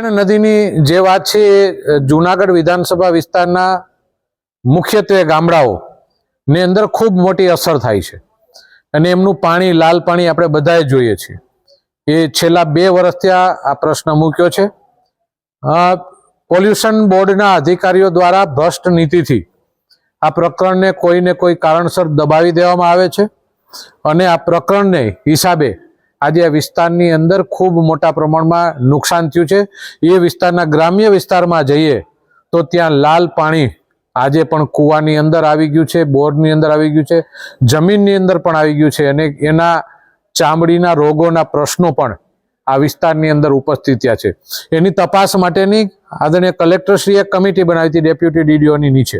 ઉબેણ નદીની જે વાત છે એ જુનાગઢ વિધાનસભા વિસ્તારના મુખ્યત્વે ગામડાઓ ને અંદર ખૂબ મોટી અસર થાય છે. અને એમનું પાણી, લાલ પાણી આપણે બધાએ જોઈએ છીએ. એ છેલ્લા બે વર્ષથી આ પ્રશ્ન મૂક્યો છે. પોલ્યુશન બોર્ડના અધિકારીઓ દ્વારા ભ્રષ્ટ નીતિથી આ પ્રકરણને કોઈને કોઈ કારણસર દબાવી દેવામાં આવે છે. અને આ પ્રકરણને હિસાબે આજે આ વિસ્તારની અંદર ખૂબ મોટા પ્રમાણમાં નુકસાન થયું છે. એ વિસ્તારના ગ્રામ્ય વિસ્તારમાં જઈએ તો ત્યાં લાલ પાણી આજે પણ કૂવાની અંદર આવી ગયું છે, બોરની અંદર આવી ગયું છે, જમીનની અંદર પણ આવી ગયું છે અને એના ચામડીના રોગોના પ્રશ્નો પણ આ વિસ્તારની અંદર ઉપસ્થિત છે. એની તપાસ માટેની આદરણીય કલેક્ટરશ્રીએ કમિટી બનાવી હતી ડેપ્યુટી ડીડીઓની નીચે.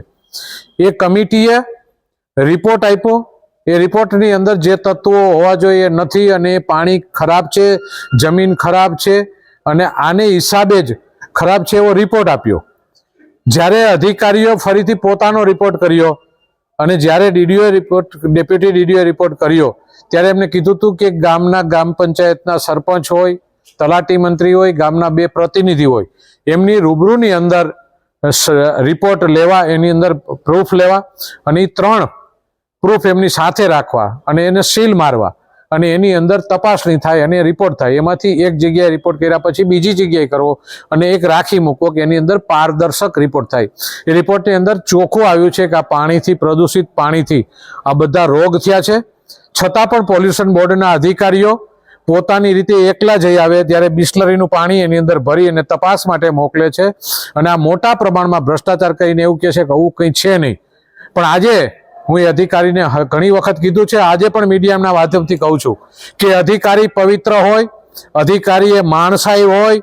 એ કમિટીએ રિપોર્ટ આપ્યો એ રિપોર્ટની અંદર જે તત્વો હોવા જોઈએ નથી અને પાણી ખરાબ છે, જમીન ખરાબ છે અને આને હિસાબે જ ખરાબ છે એવો રિપોર્ટ આપ્યો. જ્યારે અધિકારીઓ ફરીથી પોતાનો રિપોર્ટ કર્યો અને જ્યારે DDO report deputy DDO report કર્યો, ત્યારે એમને કીધું હતું કે ગામના ગ્રામ પંચાયતના સરપંચ હોય, તલાટી મંત્રી હોય, ગામના બે પ્રતિનિધિ હોય, એમની રૂબરૂની અંદર રિપોર્ટ લેવા, એની અંદર પ્રૂફ લેવા અને એ ત્રણ પ્રૂફ એમની સાથે રાખવા અને એને સીલ મારવા અને એની અંદર તપાસણી થાય અને રિપોર્ટ થાય. એમાંથી એક જગ્યાએ રિપોર્ટ કર્યા પછી બીજી જગ્યાએ કરવો અને એક રાખી મૂકવો કે એની અંદર પારદર્શક રિપોર્ટ થાય. એ રિપોર્ટની અંદર ચોખ્ખું આવ્યું છે કે આ પાણીથી પ્રદૂષિત પાણીથી આ બધા રોગ થયા છે. છતાં પણ પોલ્યુશન બોર્ડના અધિકારીઓ પોતાની રીતે એકલા જઈ આવે ત્યારે બિસ્લરીનું પાણી એની અંદર ભરી અને તપાસ માટે મોકલે છે. અને આ મોટા પ્રમાણમાં ભ્રષ્ટાચાર કરીને એવું કહે છે કે આવું કંઈ છે નહીં. પણ આજે હું એ અધિકારીને ઘણી વખત કીધું છે, આજે પણ મીડિયાના માધ્યમથી કહું છું કે અધિકારી પવિત્ર હોય અધિકારી એ માણસાઈ હોય,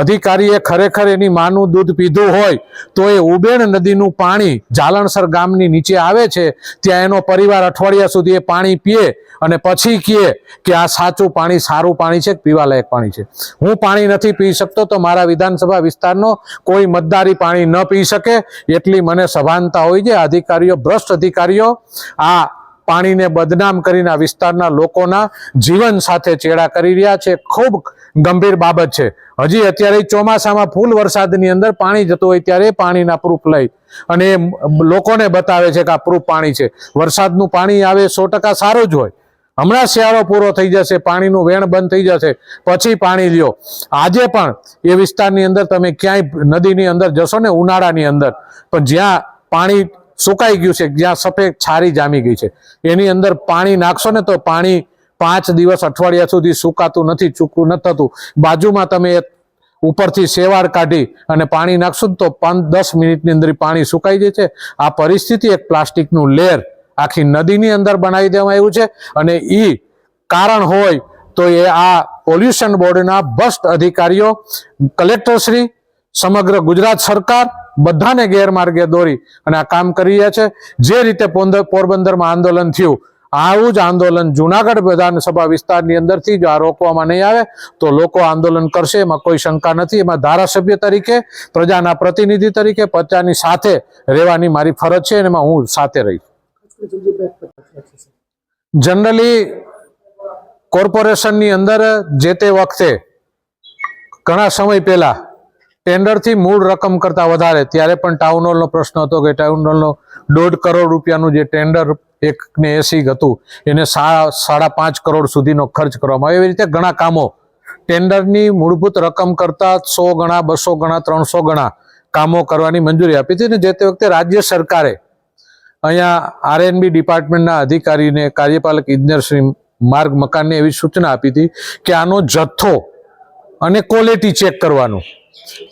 અધિકારીએ ખરેખર એની માનું દૂધ પીધું હોય, તો એ ઉબેણ નદીનું પાણી જાલણસર ગામની નીચે આવે છે, ત્યાં એનો પરિવાર અઠવાડિયા સુધી એ પાણી પીએ અને પછી કહે કે આ સાચું પાણી સારું પાણી છે કે પીવાલાયક પાણી છે. હું પાણી નથી પી શકતો તો મારા વિધાનસભા વિસ્તારનો કોઈ મતદારી પાણી ન પી શકે એટલી મને સભાનતા હોય છે. અધિકારીઓ, ભ્રષ્ટ અધિકારીઓ આ પાણીને બદનામ કરીને વિસ્તારના લોકોના જીવન સાથે ચેડા કરી રહ્યા છે. ખૂબ ગંભીર બાબત છે. હજી અત્યારે ચોમાસામાં ફૂલ વરસાદની અંદર પાણી જતું હોય ત્યારે પાણીના પ્રૂફ લઈ અને લોકોને બતાવે છે કે આ પ્રૂફ પાણી છે. વરસાદનું પાણી આવે સો સારું જ હોય. હમણાં શિયાળો પૂરો થઈ જશે, પાણીનું વેણ બંધ થઈ જશે, પછી પાણી લ્યો. આજે પણ એ વિસ્તારની અંદર તમે ક્યાંય નદીની અંદર જશો ને, ઉનાળાની અંદર, પણ જ્યાં પાણી સુકાઈ ગયું છે, જ્યાં સફેદ છારી જામી ગઈ છે, એની અંદર પાણી નાખશો ને તો પાણી પાંચ દિવસ અઠવાડિયા સુધી સુકાતું નથી, ચૂકવું ન થતું. બાજુમાં તમે ઉપરથી શેવાળ કાઢી અને પાણી નાખશો તો પાંચ દસ મિનિટની અંદર પાણી સુકાઈ જાય છે. આ પરિસ્થિતિ એક પ્લાસ્ટિકનું લેર આખી નદીની અંદર બનાવી દેવામાં આવ્યું છે અને એ કારણ હોય તો એ આ પોલ્યુશન બોર્ડના ભ્રષ્ટ અધિકારીઓ, કલેક્ટરશ્રી, સમગ્ર ગુજરાત સરકાર બધાને ગેરમાર્ગે દોરી અને આ કામ કરી રહ્યા છે. જે રીતે પોરબંદરમાં આંદોલન થયું, આવું જ આંદોલન જુનાગઢ વિધાનસભા વિસ્તારની અંદરથી જો આ રોકવામાં નહીં આવે તો લોકો આંદોલન કરશે, એમાં કોઈ શંકા નથી. એમાં ધારાસભ્ય તરીકે, પ્રજાના પ્રતિનિધિ તરીકે પ્રજાની સાથે રહેવાની મારી ફરજ છે અને એમાં હું સાથે રહીશ જનરલી કોર્પોરેશનની અંદર જે તે વખતે ઘણા સમય પહેલા ટેન્ડરથી મૂળ રકમ કરતા વધારે, ત્યારે પણ ટાઉન હોલનો પ્રશ્ન હતો કે ટાઉન હોલનો દોઢ કરોડ રૂપિયાનું જે ટેન્ડર એક ને એસી હતું, એને સાડા પાંચ કરોડ સુધીનો ખર્ચ કરવામાં આવ્યો. એવી રીતે ઘણા કામો. ટેન્ડરની મૂળભૂત રકમ કરતા સો ગણા, બસો ગણા, ત્રણસો ગણા કામો કરવાની મંજૂરી આપી હતી અને જે તે વખતે રાજ્ય સરકારે અહીંયા આરએનબી ડિપાર્ટમેન્ટના અધિકારીને કાર્યપાલક ઇજનેરશ્રી માર્ગ મકાનને એવી સૂચના આપી હતી કે આનો જથ્થો અને ક્વોલિટી ચેક કરવાનું.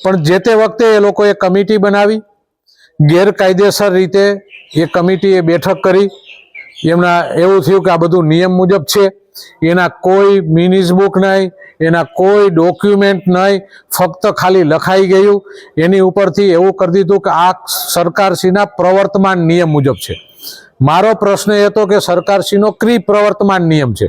પણ જે તે વખતે એ લોકોએ કમિટી બનાવી, ગેરકાયદેસર રીતે એ કમિટીએ બેઠક કરી. એમના એવું થયું કે આ બધું નિયમ મુજબ છે. એના કોઈ મિનિઝ બુક નહીં. એના કોઈ ડોક્યુમેન્ટ નહીં, ફક્ત ખાલી લખાઈ ગયું. એની ઉપરથી એવું કરી દીધું કે આ સરકારશ્રીના પ્રવર્તમાન નિયમ મુજબ છે. મારો પ્રશ્ન એ હતો કે સરકારશ્રીનો ક્રી પ્રવર્તમાન નિયમ છે?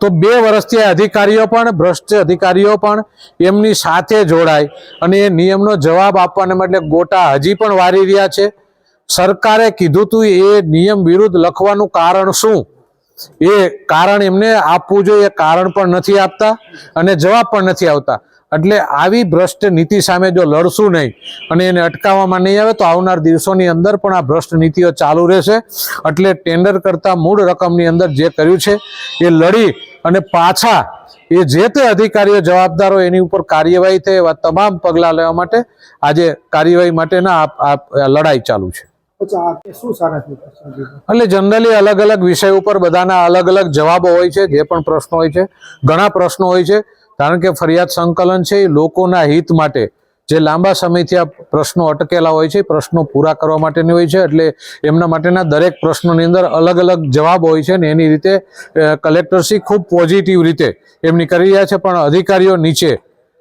તો બે વર્ષથી અધિકારીઓ પણ, ભ્રષ્ટ અધિકારીઓ પણ એમની સાથે જોડાય અને એ નિયમનો જવાબ આપવાને બદલે ગોટા હજી પણ વારી રહ્યા છે. સરકારે કીધું તું એ નિયમ વિરુદ્ધ લખવાનું કારણ શું? એ કારણ એમને આપવું જોઈએ કારણ પણ નથી આપતા અને જવાબ પણ નથી આવતા. એટલે આવી ભ્રષ્ટ નીતિ સામે જો લડશું નહીં અને એને અટકાવવામાં નહીં આવે તો આવનાર દિવસોની અંદર પણ આ ભ્રષ્ટ નીતિઓ ચાલુ રહેશે. એટલે ટેન્ડર કરતા મૂળ રકમની અંદર જે કર્યું છે, એ લડી અને પાછા એ જે તે અધિકારીઓ, જવાબદાર એની ઉપર કાર્યવાહી થાય એવા તમામ પગલાં લેવા માટે આજે કાર્યવાહી માટેના આ લડાઈ ચાલુ છે. એટલે જનરલી અલગ અલગ વિષય ઉપર બધાના અલગ અલગ જવાબો હોય છે, જે પણ પ્રશ્નો હોય છે. ઘણા પ્રશ્નો હોય છે, કારણ કે ફરિયાદ સંકલન છે, એ લોકોના હિત માટે જે લાંબા સમયથી આ પ્રશ્નો અટકેલા હોય છે પ્રશ્નો પૂરા કરવા માટેની હોય છે, એટલે એમના માટેના દરેક પ્રશ્નોની અંદર અલગ અલગ જવાબ હોય છે ને એની રીતે કલેક્ટરશ્રી ખૂબ પોઝિટિવ રીતે એમની કરી રહ્યા છે, પણ અધિકારીઓ નીચે,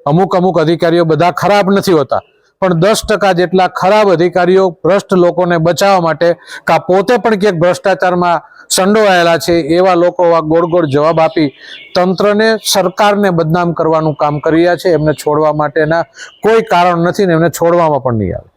અમુક અમુક અધિકારીઓ બધા ખરાબ નથી હોતા. પણ દસ ટકા જેટલા ખરાબ અધિકારીઓ ભ્રષ્ટ લોકોને બચાવવા માટે કા પોતે પણ ક્યાંક ભ્રષ્ટાચારમાં સંડોવાયેલા છે એવા લોકો આ ગોળ ગોળ જવાબ આપી તંત્રને, સરકારને બદનામ કરવાનું કામ કરી રહ્યા છે. એમને છોડવા માટેના કોઈ કારણ નથી ને એમને છોડવામાં પણ નહીં આવે.